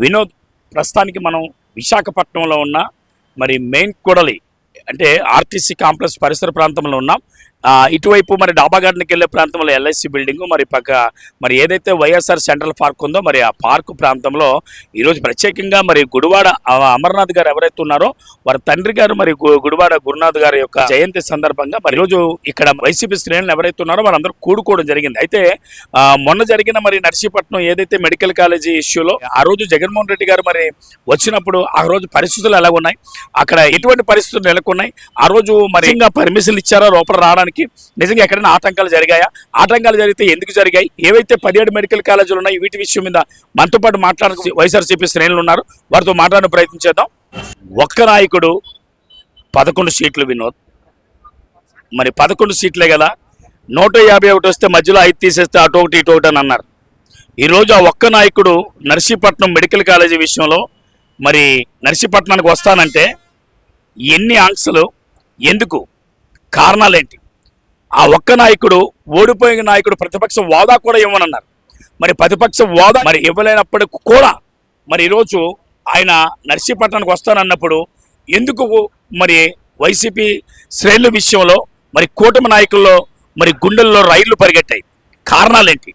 వినోద్. ప్రస్తుతానికి మనం విశాఖపట్నంలో ఉన్న మరి మెయిన్ కొడలి అంటే ఆర్టీసీ కాంప్లెక్స్ పరిసర ప్రాంతంలో ఉన్నాం. ఇటువైపు మరి డాబా గార్డెన్కి వెళ్ళే ప్రాంతంలో ఎల్ఐసి బిల్డింగ్ మరి పక్క మరి ఏదైతే వైఎస్ఆర్ సెంట్రల్ పార్క్ ఉందో మరి ఆ పార్క్ ప్రాంతంలో ఈరోజు ప్రత్యేకంగా మరి గుడివాడ అమర్నాథ్ గారు ఎవరైతే ఉన్నారో వారి తండ్రి గారు మరి గుడివాడ గురునాథ్ గారి యొక్క జయంతి సందర్భంగా మరి ఈరోజు ఇక్కడ వైసీపీ శ్రేణులు ఎవరైతే ఉన్నారో వారందరూ కూడుకోవడం జరిగింది. అయితే మొన్న జరిగిన మరి నర్సీపట్నం ఏదైతే మెడికల్ కాలేజీ ఇష్యూలో ఆ రోజు జగన్మోహన్ రెడ్డి గారు మరి వచ్చినప్పుడు ఆ రోజు పరిస్థితులు ఎలా ఉన్నాయి? అక్కడ ఎటువంటి పరిస్థితులు ఉన్నాయి ఆ రోజు మరి ఇంకా పర్మిషన్లు ఇచ్చారా? లోపల రావడానికి నిజంగా ఎక్కడైనా ఆటంకాలు జరిగాయా? ఆటంకాలు జరిగితే ఎందుకు జరిగాయి? ఏవైతే పదిహేడు మెడికల్ కాలేజీలు ఉన్నాయి వీటి విషయం మీద మనతో పాటు మాట్లాడ వైఎస్ఆర్సీపీ శ్రేణులు ఉన్నారు. వారితో మాట్లాడే ప్రయత్నం చేద్దాం. ఒక్క నాయకుడు పదకొండు సీట్లు వినోద్. మరి పదకొండు సీట్లే కదా. నూట యాభై ఒకటి వస్తే మధ్యలో ఐదు తీసేస్తే అటు ఒకటి ఇటు ఒకటి అని అన్నారు. ఈరోజు ఆ ఒక్క నాయకుడు నర్సీపట్నం మెడికల్ కాలేజీ విషయంలో మరి నర్సీపట్నానికి వస్తానంటే ఎన్ని ఆంక్షలు ఎందుకు కారణాలేంటి? ఆ ఒక్క నాయకుడు ఓడిపోయిన నాయకుడు ప్రతిపక్ష హోదా కూడా ఇవ్వనన్నారు. మరి ప్రతిపక్ష హోదా మరి ఇవ్వలేనప్పటికి కూడా మరి ఈరోజు ఆయన నర్సీపట్నానికి వస్తానన్నప్పుడు ఎందుకు మరి వైసీపీ శ్రేణుల విషయంలో మరి కూటమి నాయకుల్లో మరి గుండెల్లో రైళ్ళు పరిగెట్టాయి? కారణాలేంటి?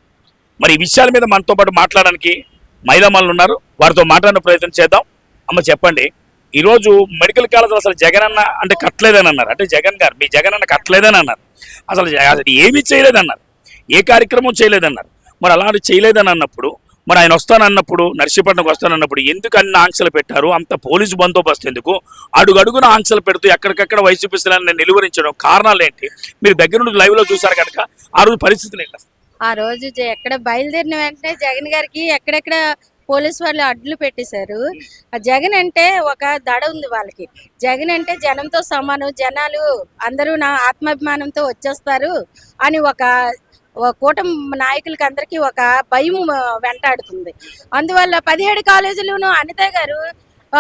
మరి ఈ విషయాల మీద మనతో పాటు మాట్లాడడానికి మహిళామణులు ఉన్నారు. వారితో మాట్లాడిన ప్రయత్నం చేద్దాం. అమ్మ చెప్పండి. ఈరోజు మెడికల్ కాలేజ్ అసలు జగన్ అన్న అంటే కట్టలేదని అన్నారు. అంటే జగన్ గారు మీ జగన్ అన్న కట్టలేదని అన్నారు. అసలు అసలు ఏమీ చేయలేదన్నారు. ఏ కార్యక్రమం చేయలేదన్నారు. మరి అలాంటి చేయలేదని అన్నప్పుడు మరి ఆయన వస్తానన్నప్పుడు నర్సీపట్నంకి వస్తానన్నప్పుడు ఎందుకు అన్ని ఆంక్షలు పెట్టారు? అంత పోలీసు బందోబస్తు ఎందుకు? అడుగడుగున ఆంక్షలు పెడుతూ ఎక్కడికక్కడ వైసీపీ శ్రేణులను నిలువరించడం కారణాలు ఏంటి? మీరు దగ్గర నుండి లైవ్లో చూసారు కనుక ఆ రోజు పరిస్థితులు ఏంటి? ఆ రోజు ఎక్కడ బయలుదేరిన వెంటనే జగన్ గారికి ఎక్కడెక్కడ పోలీస్ వాళ్ళు అడ్లు పెట్టేశారు. ఆ జగన్ అంటే ఒక దడ ఉంది వాళ్ళకి. జగన్ అంటే జనంతో సమానం జనాలు అందరూ నా ఆత్మాభిమానంతో వచ్చేస్తారు అని ఒక కూటమి నాయకులకి అందరికీ ఒక భయం వెంటాడుతుంది. అందువల్ల పదిహేడు కాలేజీలోనూ అనిత గారు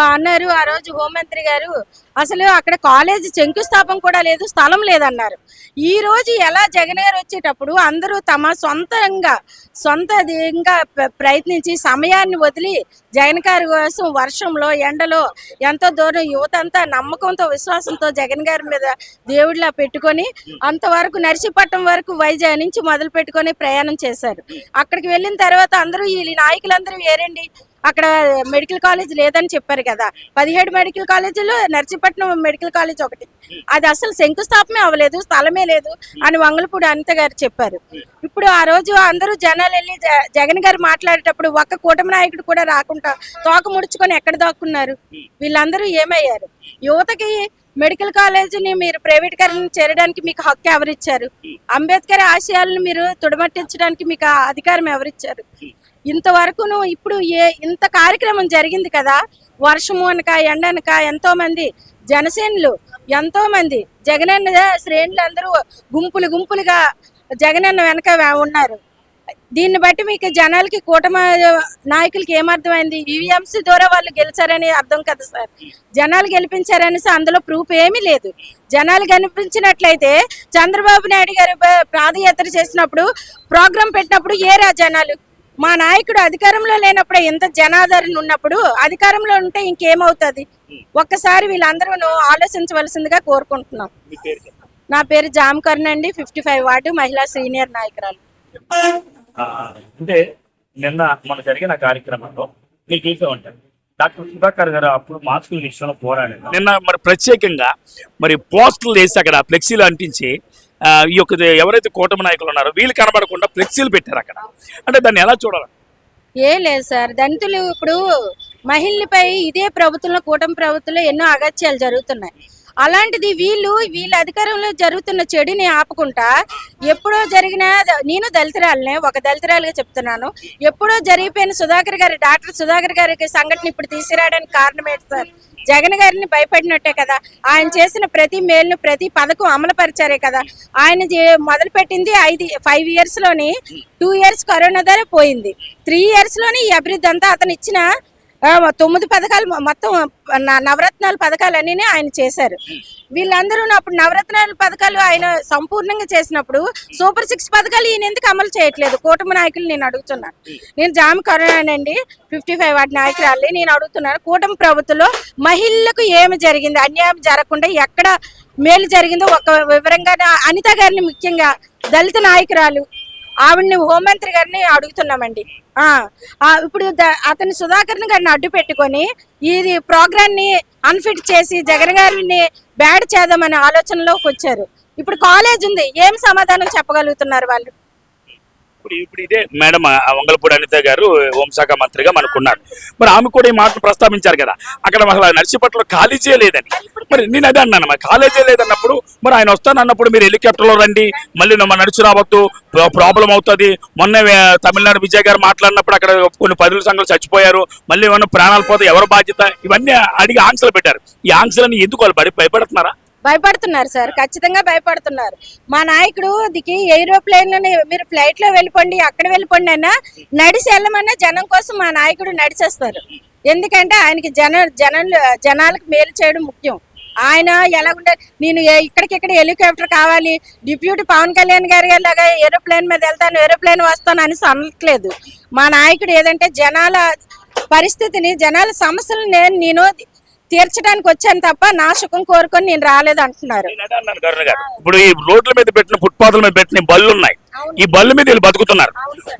అన్నారు. ఆ రోజు హోంమంత్రి గారు అసలు అక్కడ కాలేజీ శంకుస్థాపన కూడా లేదు స్థలం లేదన్నారు. ఈ రోజు ఎలా జగన్ గారు వచ్చేటప్పుడు అందరూ తమ సొంతంగా సొంతంగా ప్ర- ప్రయత్నించి సమయాన్ని వదిలి జగన్ గారి కోసం వర్షంలో ఎండలో ఎంతో దూరం యువత అంతా నమ్మకంతో విశ్వాసంతో జగన్ గారి మీద దేవుడిలా పెట్టుకొని అంతవరకు నర్సీపట్నం వరకు వైజాగ్ నుంచి మొదలు పెట్టుకొని ప్రయాణం చేశారు. అక్కడికి వెళ్ళిన తర్వాత అందరూ వీళ్ళ నాయకులందరూ వేరండి అక్కడ మెడికల్ కాలేజ్ లేదని చెప్పారు కదా. పదిహేడు మెడికల్ కాలేజీలో నర్సీపట్నం మెడికల్ కాలేజ్ ఒకటి. అది అసలు శంకుస్థాపమే అవ్వలేదు స్థలమే లేదు అని వంగలపూడి అనిత గారు చెప్పారు. ఇప్పుడు ఆ రోజు అందరూ జనాలు వెళ్ళి జ- జగన్ గారు మాట్లాడేటప్పుడు ఒక్క కూటమి నాయకుడు కూడా రాకుండా తోక ముడుచుకొని ఎక్కడ దాక్కున్నారు? వీళ్ళందరూ ఏమయ్యారు? యువతకి మెడికల్ కాలేజీని మీరు ప్రైవేటీకరణ చేరడానికి మీకు హక్కు ఎవరిచ్చారు? అంబేద్కర్ ఆశయాలను మీరు తుడమట్టించడానికి మీకు అధికారం ఎవరిచ్చారు? ఇంతవరకును ఇప్పుడు ఏ ఇంత కార్యక్రమం జరిగింది కదా. వర్షము అనక ఎండ అనక ఎంతోమంది జనసేనులు ఎంతోమంది జగనన్న శ్రేణులు అందరూ గుంపులు గుంపులుగా జగనన్న వెనక ఉన్నారు. దీన్ని బట్టి మీకు జనాలకి కూటమి నాయకులకి ఏమర్థమైంది? ఈవీఎంసీ ద్వారా వాళ్ళు గెలిచారని అర్థం కదా సార్. జనాలు గెలిపించారనేసి అందులో ప్రూఫ్ ఏమీ లేదు. జనాలు కనిపించినట్లయితే చంద్రబాబు నాయుడు గారు పాదయాత్ర చేసినప్పుడు ప్రోగ్రాం పెట్టినప్పుడు ఏరా జనాలు? మా నాయకుడు అధికారంలో లేనప్పుడు ఎంత జనాదరణ ఉన్నప్పుడు అధికారంలో ఉంటే ఇంకేమవుతుంది? ఒక్కసారి వీళ్ళందరూ ఆలోచించవలసిందిగా కోరుకుంటున్నాం. మీ పేరు చెప్పండి. నా పేరు జామకర్ణ అండి ఫిఫ్టీ ఫైవ్ వార్డు మహిళా సీనియర్ నాయకురాలు. అంటే నిన్న మన జరిగిన కార్యక్రమంలో మీరు చూసే ఉంటారు. డాక్టర్ సుధాకర్ గారు అప్పుడు మాస్కుల విషయంలో పోరాడారు. నిన్న మరి ప్రత్యేకంగా మరి పోస్టులు వేసి అక్కడ ఫ్లెక్సీలు అంటించి ఈ యొక్క ఎవరైతే కూటమి నాయకులు ఉన్నారో వీళ్ళు కనబడకుండా ఫ్లెక్సీలు పెట్టారు అక్కడ. అంటే దాన్ని ఎలా చూడాలి? ఏ లేదు సార్. దళితులు ఇప్పుడు మహిళలపై ఇదే ప్రభుత్వంలో కూటమి ప్రభుత్వంలో ఎన్నో అగత్యాలు జరుగుతున్నాయి. అలాంటిది వీళ్ళు వీళ్ళ అధికారంలో జరుగుతున్న చెడుని ఆపకుండా ఎప్పుడో జరిగిన నేను దళితురాలనే ఒక దళితురాలుగా చెప్తున్నాను. ఎప్పుడో జరిగిపోయిన సుధాకర్ గారి డాక్టర్ సుధాకర్ గారికి సంఘటన ఇప్పుడు తీసుకురావడానికి కారణం ఏంటి సార్? జగన్ గారిని భయపడినట్టే కదా. ఆయన చేసిన ప్రతి మేలును ప్రతి పథకం అమలు పరిచారే కదా. ఆయన మొదలు మొదలుపెట్టింది ఐదు ఫైవ్ ఇయర్స్లోని టూ ఇయర్స్ కరోనా ద్వారా పోయింది. త్రీ ఇయర్స్లోని ఈ అభివృద్ధి అంతా అతను ఇచ్చిన తొమ్మిది పథకాలు మొత్తం నవరత్నాలు నవరత్నాల పథకాలన్నీ ఆయన చేశారు. వీళ్ళందరూ అప్పుడు నవరత్నాల పథకాలు ఆయన సంపూర్ణంగా చేసినప్పుడు సూపర్ సిక్స్ పథకాలు ఈయన ఎందుకు అమలు చేయట్లేదు? కూటమి నాయకులు నేను అడుగుతున్నాను నేను జామి కరోనానండి ఫిఫ్టీ ఫైవ్ వాటి నాయకురాలి నేను అడుగుతున్నాను. కూటమి ప్రభుత్వంలో మహిళలకు ఏమి జరిగింది? అన్యాయం జరగకుండా ఎక్కడ మేలు జరిగిందో ఒక వివరంగా నా- అనిత గారిని ముఖ్యంగా దళిత నాయకురాలు ఆవిడని హోంమంత్రి గారిని అడుగుతున్నామండి. ఇప్పుడు అతని సుధాకర్ గారిని అడ్డు పెట్టుకొని ఇది ప్రోగ్రామ్ని అన్ఫిట్ చేసి జగన్ గారిని బ్యాడ్ చేద్దామనే ఆలోచనలోకి వచ్చారు. ఇప్పుడు కాలేజ్ ఉంది. ఏం సమాధానం చెప్పగలుగుతున్నారు వాళ్ళు? ఇప్పుడు ఇప్పుడు ఇదే మేడం వంగలపూడి అనిత గారు హోంశాఖ మంత్రిగా మనకున్నారు. మరి ఆమె కూడా ఈ మాట ప్రస్తావించారు కదా. అక్కడ అసలు నర్సీపట్నంలో కాలేజీ లేదని. మరి నేను అదే అన్నాను మరి కాలేజీ లేదన్నప్పుడు మరి ఆయన వస్తానన్నప్పుడు మీరు హెలికాప్టర్లో రండి మళ్ళీ మన నడిచి రావద్దు ప్రాబ్లం అవుతుంది. మొన్న తమిళనాడు విజయ్ గారు మాట్లాడినప్పుడు అక్కడ కొన్ని పదుల సంఘాలు చచ్చిపోయారు మళ్ళీ ఏమన్నా ప్రాణాలు పోతే ఎవరు బాధ్యత? ఇవన్నీ అడిగి ఆంక్షలు పెట్టారు. ఈ ఆంక్షలని ఎందుకు వాళ్ళు భయపడుతున్నారా? భయపడుతున్నారు సార్ ఖచ్చితంగా భయపడుతున్నారు. మా నాయకుడు దికి ఏరోప్లేన్ మీరు ఫ్లైట్లో వెళ్ళిపోండి అక్కడ వెళ్ళిపోండి అన్నా నడిచి వెళ్ళమన్నా జనం కోసం మా నాయకుడు నడిచేస్తారు. ఎందుకంటే ఆయనకి జన జనాలు జనాలకు మేలు చేయడం ముఖ్యం. ఆయన ఎలా ఉంటే నేను ఇక్కడికిక్కడ హెలికాప్టర్ కావాలి డిప్యూటీ పవన్ కళ్యాణ్ గారి లాగా ఏరోప్లేన్ మీద వెళ్తాను ఏరోప్లేన్ వస్తాను అని అనట్లేదు. మా నాయకుడు ఏదంటే జనాల పరిస్థితిని జనాల సమస్యలు నేను నేను తీర్చడానికి వచ్చాను తప్ప నా సుఖం కోరుకొని నేను రాలేదు అంటున్నారు. ఇప్పుడు ఈ రోడ్ల మీద పెట్టిన ఫుట్పాత్ల మీద పెట్టిన బళ్ళు ఉన్నాయి. ఈ బళ్ళు మీద వీళ్ళు బతుకుతున్నారు.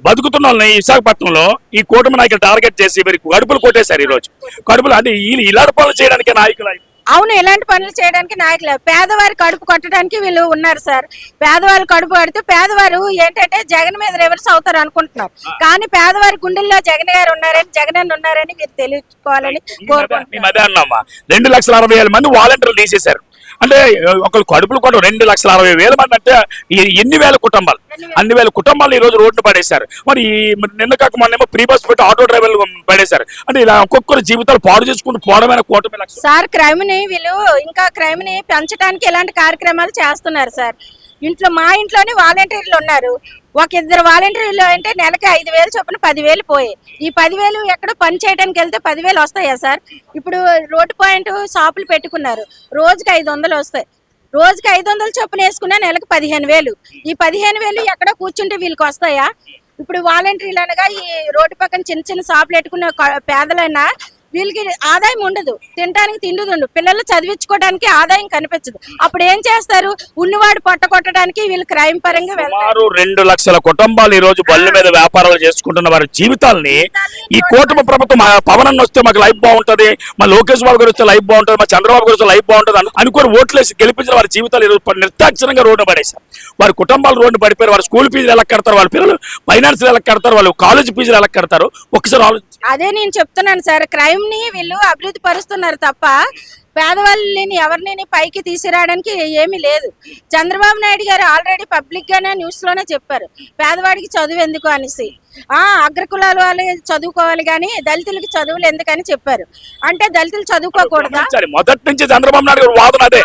బతుకుతున్న వాళ్ళని విశాఖపట్నంలో ఈ కూటమి నాయకులు టార్గెట్ చేసి వీరికి కడుపులు కొట్టేశారు ఈ రోజు కడుపులు అంటే వీళ్ళు ఇలాంటి పనులు చేయడానికి నాయకులు అవును ఇలాంటి పనులు చేయడానికి నాయకులు పేదవారి కడుపు కొట్టడానికి వీళ్ళు ఉన్నారు సార్. పేదవారి కడుపు కడితే పేదవారు ఏంటంటే జగన్ మీద రివర్స్ అవుతారు అనుకుంటున్నారు కానీ పేదవారి గుండెల్లో జగన్ గారు ఉన్నారని జగన్ అన్న ఉన్నారని మీరు తెలుసుకోవాలని అన్నామా? రెండు లక్షల అరవై వేల మంది వాలంటీర్లు తీసేశారు. అంటే ఒకళ్ళు కడుపులు కూడా రెండు లక్షల అరవై వేల మంది అంటే ఎన్ని వేల కుటుంబాలు? అన్ని వేల కుటుంబాలు ఈ రోజు రోడ్డు పడేశారు. మరి నిన్న కాక మొన్నేమో ప్రీ బస్ పెట్టి ఆటో డ్రైవర్లు పడేశారు. అంటే ఇలా ఒక్కొక్కరు జీవితాలు పాడు చేసుకుంటూ పోవడమైన కూటమి సార్ క్రైమ్ని వీళ్ళు ఇంకా క్రైమ్ని పెంచడానికి ఇలాంటి కార్యక్రమాలు చేస్తున్నారు సార్? ఇంట్లో మా ఇంట్లోనే వాలంటీర్లు ఉన్నారు. ఒక ఇద్దరు వాలంటీర్లు అంటే నెలకి ఐదు వేలు చొప్పున పదివేలు పోయాయి. ఈ పదివేలు ఎక్కడ పని చేయడానికి వెళ్తే పదివేలు వస్తాయా సార్? ఇప్పుడు రోడ్డు పాయింట్ షాపులు పెట్టుకున్నారు. రోజుకి ఐదు వందలు వస్తాయి. రోజుకి ఐదు వందలు చొప్పున వేసుకున్నా నెలకు పదిహేను వేలు. ఈ పదిహేను వేలు ఎక్కడ కూర్చుంటే వీళ్ళకి వస్తాయా? ఇప్పుడు వాలంటీర్లు అనగా ఈ రోడ్డు పక్కన చిన్న చిన్న షాపులు పెట్టుకున్న పేదలైనా వీళ్ళకి ఆదాయం ఉండదు తినడానికి తిండి ఉండదు. పిల్లలు చదివించుకోవడానికి ఆదాయం కనిపించదు. అప్పుడు ఏం చేస్తారు? ఉన్నవాడు పొట్ట కొట్టడానికి వీళ్ళు క్రైమ్ పరంగా వెళ్తారు. రెండు లక్షల కుటుంబాలు ఈ రోజు బళ్ళ మీద వ్యాపారాలు చేసుకుంటున్న వారి జీవితాల్ని ఈ కూటమి ప్రభుత్వం పవన్ అన్న వస్తే మాకు లైఫ్ బాగుంటది మా లోకేష్ బాబు గారు వస్తే లైఫ్ బాగుంటది మా చంద్రబాబు గారు వస్తే లైఫ్ బాగుంటది అను- అనుకొని ఓట్లేసి గెలిపించిన వారి జీవితాలు ఈ రోజు ప- నిర్దాక్షిణంగా రోడ్డు పడేశారు. వారి కుటుంబాలు రోడ్డు పడిపోయారు వారి స్కూల్ ఫీజులు ఎలా కడతారు వాళ్ళ పిల్లలు ఫైనాన్స్ ఎలా కడతారు వాళ్ళు కాలేజ్ ఫీజులు ఎలా కడతారు ఒకసారి ఆలోచించి. అదే నేను చెప్తున్నాను సార్ క్రైమ్ ని వీళ్ళు అభివృద్ధి పరుస్తున్నారు తప్ప పేదవాళ్ళని ఎవరిని పైకి తీసుకురావడానికి ఏమీ లేదు. చంద్రబాబు నాయుడు గారు ఆల్రెడీ పబ్లిక్ గానే న్యూస్లోనే చెప్పారు. పేదవాడికి చదువు ఎందుకు అనేసి. ఆ అగ్రకులాల వాళ్ళు చదువుకోవాలి కానీ దళితులకి చదువులు ఎందుకని చెప్పారు. అంటే దళితులు చదువుకోకూడదా. మొదటి నుంచి చంద్రబాబు నాయుడు గారి వాదన అదే.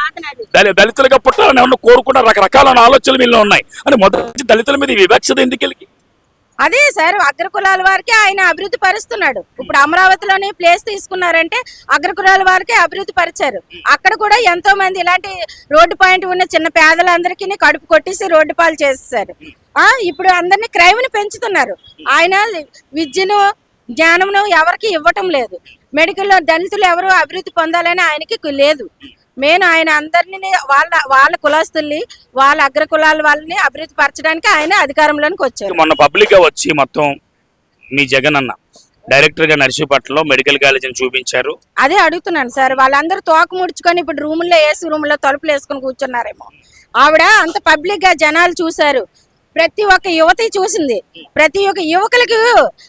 దళి- దళితులుగా పుట్టాలని కోరుకున్న రకరకాల ఆలోచనలు వీళ్ళు ఉన్నాయి. అని మొదటి నుంచి దళితుల మీద వివక్షత ఎందుకు అదే సార్ అగ్రకులాల వారికి ఆయన అభివృద్ధి పరుస్తున్నాడు. ఇప్పుడు అమరావతిలోని ప్లేస్ తీసుకున్నారంటే అగ్రకులాల వారికి అభివృద్ధి పరిచారు. అక్కడ కూడా ఎంతో మంది ఇలాంటి రోడ్డు పాయింట్ ఉన్న చిన్న పేదలందరికీ కడుపు కొట్టేసి రోడ్డు పాలు చేస్తారు ఆ ఇప్పుడు అందరినీ క్రైమ్ని పెంచుతున్నారు. ఆయన విద్యను జ్ఞానమును ఎవరికి ఇవ్వటం లేదు. మెడికల్లో దళితులు ఎవరు అభివృద్ధి పొందాలని ఆయనకి లేదు. మెయిన్ ఆయన అందరినీ వాళ్ళ వాళ్ళ కులస్తుల్ని వాళ్ళ అగ్ర కులాల వాళ్ళని అభివృద్ధి పరచడానికి ఆయన అధికారంలోకి వచ్చారు. మొన్న పబ్లిక్గా వచ్చి మొత్తం మీ జగన్ అన్న డైరెక్టర్గా నర్సీపట్నంలో మెడికల్ కాలేజీని చూపించారు. అదే అడుగుతున్నాను సార్ వాళ్ళందరూ తోక ముడుచుకొని ఇప్పుడు రూముల్లో ఏసీ రూముల్లో తలుపులు వేసుకొని కూర్చున్నారేమో. ఆవిడ అంత పబ్లిక్గా జనాలు చూశారు. ప్రతి ఒక్క యువతి చూసింది. ప్రతి ఒక్క యువకులకు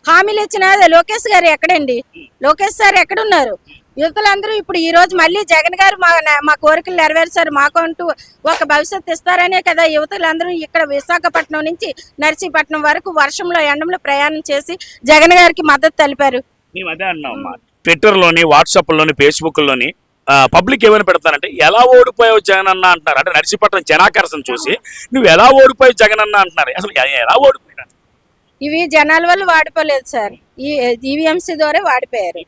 హామీలు ఇచ్చిన లోకేష్ గారు ఎక్కడండి? లోకేష్ సార్ ఎక్కడున్నారు? యువకులందరూ ఇప్పుడు ఈ రోజు మళ్ళీ జగన్ గారు మా మా కోరికలు నెరవేర్చారు మాకంటూ ఒక భవిష్యత్తు ఇస్తారనే కదా యువతులందరూ ఇక్కడ విశాఖపట్నం నుంచి నర్సీపట్నం వరకు వర్షంలో ఎండంలో ప్రయాణం చేసి జగన్ గారికి మద్దతు తెలిపారు. మేము అదే అన్నాం ట్విట్టర్లోని వాట్సాప్లోని ఫేస్బుక్లోని పబ్లిక్ ఏమైనా పెడతానంటే ఎలా ఓడిపోయావు జగన్ అన్న అంటున్నారు. అంటే నర్సీపట్నం జనాకర్షణ చూసి నువ్వు ఎలా ఓడిపోయావు జగన్ అన్న అంటున్నారు. అసలు ఎలా ఓడిపోయి ఇవి జనాల వల్ల వాడిపోలేదు సార్. ఈ ఈవీఎంసీ ద్వారా వాడిపోయారు.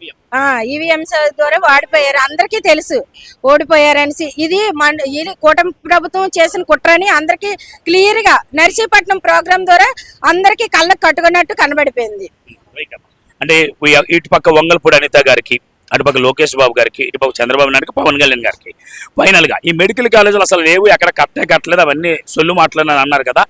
ఈవీఎంసీ ద్వారా వాడిపోయారు. అందరికీ తెలుసు. ఓడిపోయారనేసి. ఇది మన ఇది కూటమి ప్రభుత్వం చేసిన కుట్రని అందరికీ క్లియర్గా నర్సీపట్నం ప్రోగ్రాం ద్వారా అందరికీ కళ్ళకు కట్టుకున్నట్టు కనబడిపోయింది. అంటే ఉయ్య- ఇటుపక్క వంగల్పూడి అనిత గారికి అటుపక్క లోకేష్ బాబు గారికి ఇటుపక్క చంద్రబాబు నాయుడుకి పవన్ కళ్యాణ్ గారికి. ఫైనల్గా ఈ మెడికల్ కాలేజీలు అసలు లేవు ఎక్కడ కట్టే కట్టలేదు అవన్నీ సొల్లు మాటలని అన్నారు కదా.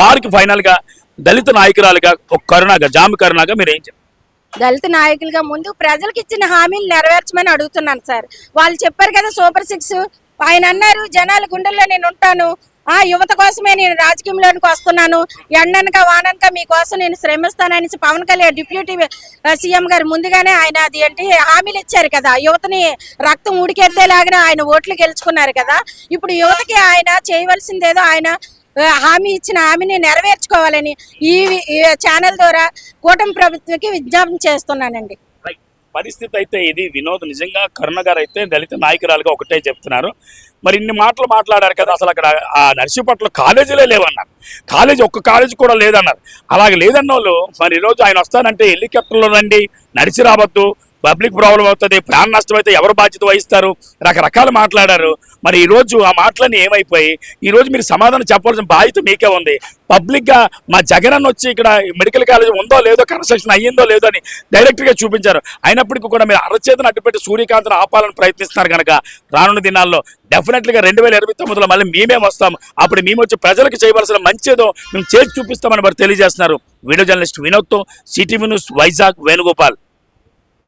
వారికి ఫైనల్గా దళిత నాయకురాలుగా ఒక కరుణాగా జామి కరుణాగా మీరు ఏం చెప్పారు దళిత నాయకులుగా ముందు ప్రజలకు ఇచ్చిన హామీలు నెరవేర్చమని అడుగుతున్నాను సార్. వాళ్ళు చెప్పారు కదా సూపర్ సిక్స్. ఆయన అన్నారు జనాల గుండెల్లో నేను ఉంటాను. ఆ యువత కోసమే నేను రాజకీయంలోనికి వస్తున్నాను. ఎండనక వాననక మీకోసం నేను శ్రమిస్తానని పవన్ కళ్యాణ్ డిప్యూటీ సీఎం గారు ముందుగానే ఆయన అది ఏంటి హామీలు ఇచ్చారు కదా. యువతని రక్తం ఉడికెత్తేలాగిన ఆయన ఓట్లు గెలుచుకున్నారు కదా. ఇప్పుడు యువతకి ఆయన చేయవలసిందేదో ఆయన హామీ ఇచ్చిన హామీని నెరవేర్చుకోవాలని ఈ ఈ ఛానల్ ద్వారా కూటమి ప్రభుత్వంకి విజ్ఞాపన చేస్తున్నానండి. పరిస్థితి అయితే ఇది. వినోద్ నిజంగా కరుణ గారు అయితే దళిత నాయకురాలుగా ఒకటే చెప్తున్నారు. మరి ఇన్ని మాటలు మాట్లాడారు కదా అసలు అక్కడ ఆ నర్సీపట్ల కాలేజీలే లేవన్నారు. కాలేజీ ఒక్క కాలేజీ కూడా లేదన్నారు. అలాగే లేదన్న వాళ్ళు మరి ఈరోజు ఆయన వస్తానంటే హెలికాప్టర్లో రండి నడిచి రావద్దు పబ్లిక్ ప్రాబ్లం అవుతుంది ప్రాణ నష్టం అయితే ఎవరు బాధ్యత వహిస్తారు? రకరకాలు మాట్లాడారు. మరి ఈరోజు ఆ మాటలన్నీ ఏమైపోయి ఈరోజు మీరు సమాధానం చెప్పాల్సిన బాధ్యత మీకే ఉంది. పబ్లిక్గా మా జగన్ అన్న వచ్చి ఇక్కడ మెడికల్ కాలేజ్ ఉందో లేదో కన్స్ట్రక్షన్ అయ్యిందో లేదో అని డైరెక్ట్గా చూపించారు. అయినప్పటికీ కూడా మీరు అరచేతను అడ్డుపెట్టి సూర్యకాంత్ను ఆపాలని ప్రయత్నిస్తున్నారు కనుక రానున్న దినాల్లో డెఫినెట్గా రెండు వేల ఇరవై తొమ్మిదిలో మళ్ళీ మేమే వస్తాం. అప్పుడు మేము వచ్చి ప్రజలకు చేయవలసిన మంచిదో మేము చేసి చూపిస్తామని వారు తెలియజేస్తున్నారు. వీడియో జర్నలిస్ట్ వినోద్తో సిటీ న్యూస్ వైజాగ్ వేణుగోపాల్.